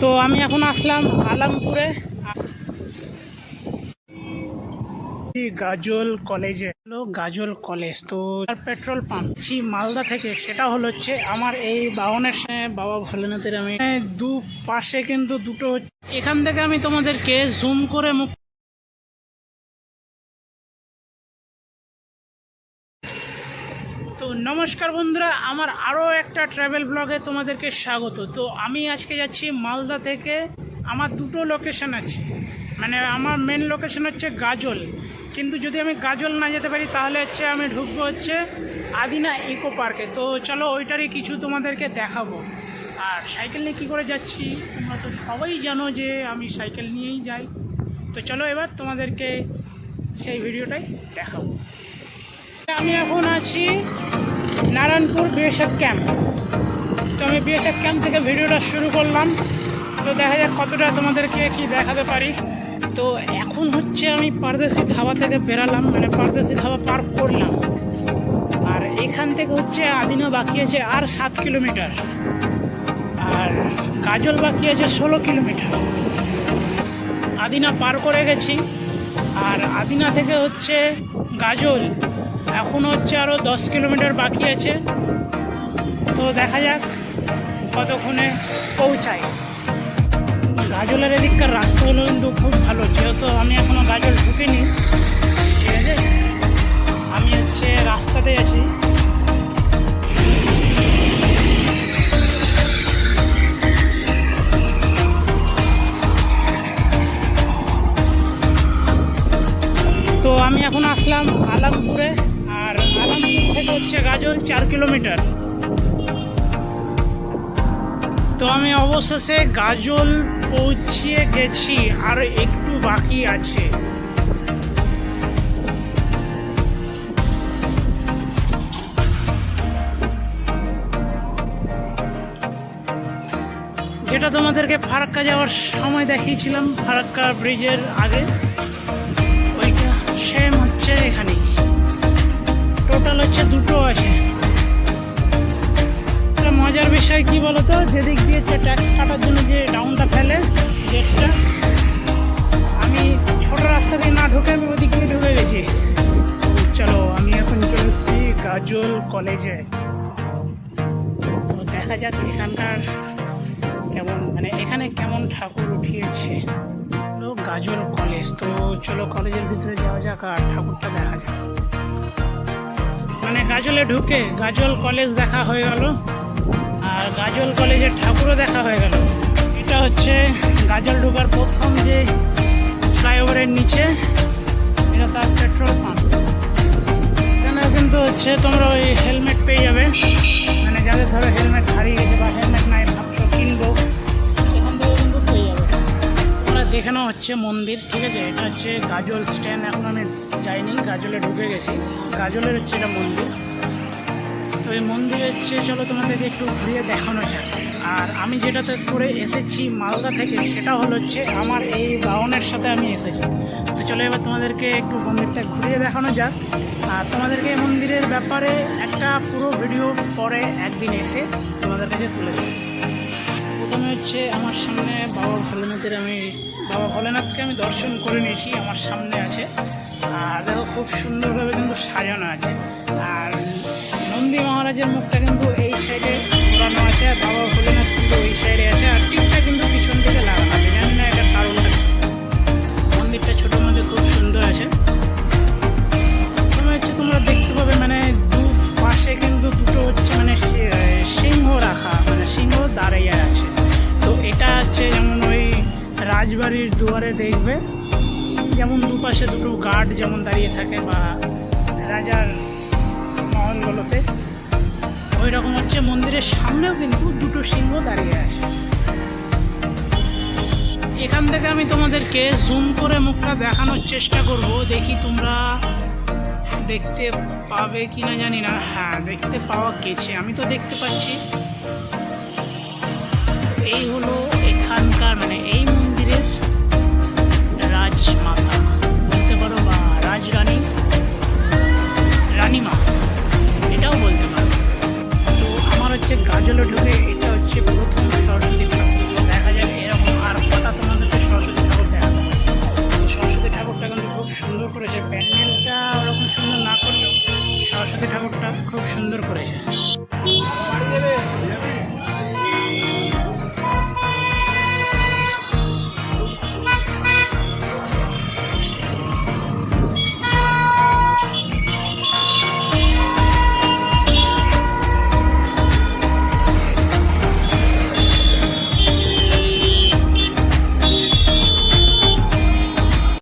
তো আমি এখন আসলাম আলামপুরে। গাজল কলেজে। হলো গাজল কলেজ। তো পেট্রোল পাম্প জি মালদা থেকে। সেটা হলো হচ্ছে আমার এই বাহনের সঙ্গে বাবা ভোলেনাথের আমি। দু পাশে কিন্তু দুটো এখান থেকে আমি তোমাদেরকে জুম করে মুখ তো নমস্কার বন্ধুরা, আমার আরও একটা ট্রাভেল ব্লগে তোমাদেরকে স্বাগত। তো আমি আজকে যাচ্ছি মালদা থেকে, আমার দুটো লোকেশন আছে। মানে আমার মেন লোকেশন হচ্ছে গাজল। কিন্তু যদি আমি গাজল না যেতে পারি, তাহলে হচ্ছে আমি ঢুকবো হচ্ছে আদিনা ইকো পার্কে তো চলো ওইটারই কিছু তোমাদেরকে দেখাবো। আর সাইকেল নিয়ে কী করে যাচ্ছি, তোমরা তো সবাই জানো যে আমি সাইকেল নিয়েই যাই। তো চলো এবার তোমাদেরকে সেই ভিডিওটাই দেখাবো। আমি এখন আছি নারায়ণপুর বিএসএফ ক্যাম্প। তো আমি বিএসএফ ক্যাম্প থেকে ভিডিওটা শুরু করলাম। তো দেখা যাক কতটা তোমাদেরকে কি দেখাতে পারি। তো এখন হচ্ছে আমি পারদেশি ধাবা থেকে বেরালাম মানে পারদেশি ধাবা পার্ক করলাম। আর এখান থেকে হচ্ছে আদিনা বাকি আছে আর সাত কিলোমিটার। আর কাজল বাকি আছে ষোলো কিলোমিটার। আদিনা পার করে গেছি। আর আদিনা থেকে হচ্ছে গাজল এখন হচ্ছে আরও দশ কিলোমিটার বাকি আছে। তো দেখা যাক কতক্ষণে পৌঁছায়। গাজলের এদিককার রাস্তাগুলো কিন্তু খুব ভালো, যেহেতু আমি এখনও গাজল ঢুকিনি, ঠিক আছে? আমি হচ্ছে রাস্তাতে আছি। তো আমি এখন আসলাম আলামপুরে। হচ্ছে চার কিলোমিটার। তো আমি অবশেষে গাজল পৌঁছিয়ে গেছি, আর একটু বাকি আছে। যেটা তোমাদেরকে ফারাক্কা যাওয়ার সময় দেখিয়েছিলাম, ফারাক্কা ব্রিজের আগে। টোটাল হচ্ছে দুটো আছে। মজার বিষয় কি বলতো? যেদিক দিয়ে হচ্ছে ট্যাক্স কাটার জন্য যে ডাউনটা ফেলে গেটটা আমি ছোট রাস্তা দিয়ে না ঢুকে আমি ওদিক দিয়ে ঢুকে গেছি। চলো, আমি এখন চলে এসেছি গাজল কলেজে তো দেখা যাক এখানকার কেমন মানে এখানে কেমন ঠাকুর উঠিয়েছে। গাজল কলেজ তো চলো কলেজের ভিতরে যাওয়া যাক আর ঠাকুরটা দেখা যাক। মানে গাজলে ঢুকে গাজল কলেজ দেখা হয়ে গেল, আর গাজল কলেজের ঠাকুরও দেখা হয়ে গেল। এটা হচ্ছে গাজল ঢুকার প্রথম যে ফ্লাইওভারের নিচে, এটা তার পেট্রোল পাম্প। এখানে কিন্তু হচ্ছে তোমরা ওই হেলমেট পেয়ে যাবে। মানে যাদের ধরো হেলমেট হারিয়ে গেছে বা হেলমেট তোমরা দেখে নাও হচ্ছে মন্দির, ঠিক আছে? এটা হচ্ছে গাজল স্ট্যান্ড এখন আমি যাইনি, গাজলে ঢুকে গেছি। গাজলের হচ্ছে এটা মন্দির। তো এই মন্দিরে হচ্ছে, চলো তোমাদেরকে একটু ঘুরিয়ে দেখানো যাক। আর আমি যেটাতে করে এসেছি মালদা থেকে, সেটা হলো হচ্ছে আমার এই বাহনের সাথে আমি এসেছি। তো চলো এবার তোমাদেরকে একটু মন্দিরটা ঘুরিয়ে দেখানো যাক। আর তোমাদেরকে এই মন্দিরের ব্যাপারে একটা পুরো ভিডিও পরে একদিন এসে তোমাদের কাছে তুলে দেবো প্রথমে হচ্ছে আমার সামনে বাবা ভোলেনাথের আমি বাবা ভোলেনাথকে আমি দর্শন করে নিয়েছি, আমার সামনে আছে। আর দেখো খুব সুন্দরভাবে কিন্তু সাজানো আছে। আর নন্দী মহারাজের মুখটা কিন্তু এই সাইডে ঘোরানো আছে আর বাবা ভোলেনাথ কিন্তু ওই সাইডে আছে। আর টিপটা দুয়ারে দেখবে। যেমন দুপাশে দুটো গার্ড যেমন দাঁড়িয়ে থাকে বা রাজার মহলগুলোতে ওই রকম হচ্ছে মন্দিরের সামনেও কিন্তু দুটো সিংহ দাঁড়িয়ে আছে। এখান থেকে আমি তোমাদেরকে জুম করে মুখটা দেখানোর চেষ্টা করব, দেখি তোমরা দেখতে পাবে কি না জানি না। হ্যাঁ দেখতে পাওয়া গেছে। আমি তো দেখতে পাচ্ছি। এই হলো রানীমা এটাও বলতে পারো তো আমার হচ্ছে গাজলে ঢুকে